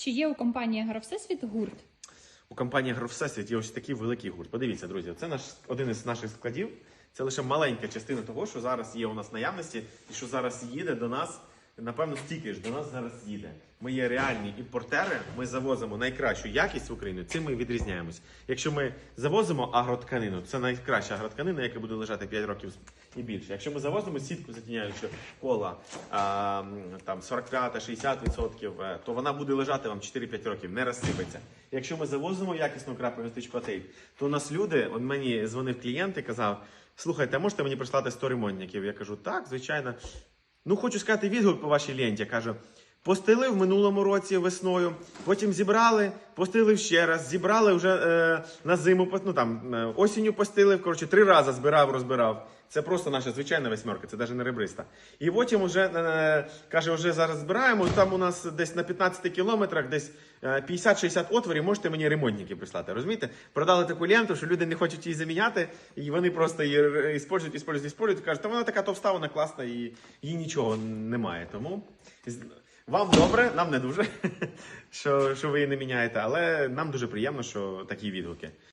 Чи є у компанії Агровсесвіт гурт? У компанії Агровсесвіт є ось такий великий гурт. Подивіться, друзі, це наш один із наших складів. Це лише маленька частина того, що зараз є у нас наявності, і що зараз їде до нас. Напевно, стільки ж до нас зараз їде. Ми є реальні імпортери. Ми завозимо найкращу якість в Україну. Цим ми відрізняємось. Якщо ми завозимо агротканину, це найкраща агротканина, яка буде лежати 5 років і більше. Якщо ми завозимо сітку затіняючу кола а, там 45-60%, е, то вона буде лежати вам 4-5 років, не розсипеться. Якщо ми завозимо якісну крапельну тейп, то у нас люди, он мені дзвонив клієнт і казав: слухайте, можете мені прислати 100 ремонтників? Я кажу, так, звичайно. Ну, хочу сказати відгук по вашій ленті. Кажу, постели в минулому році весною, потім зібрали, постелив ще раз, зібрали вже е, на зиму, ну там е, осінню постелив. Коротше, три рази збирав, розбирав. Це просто наша звичайна восьмерка, це навіть не ребриста. І потім вже е, каже, вже зараз збираємо. Там у нас десь на 15 кілометрах, десь е, 50-60 отворів, можете мені ремонтники прислати. Розумієте? Продали таку ленту, що люди не хочуть її заміняти, і вони просто її іспользують, іспользують, іспользують. Кажуть, та вона така товста, вона класна, і їй нічого немає. Тому вам добре, нам не дуже, що, що ви не міняєте, але нам дуже приємно, що такі відгуки.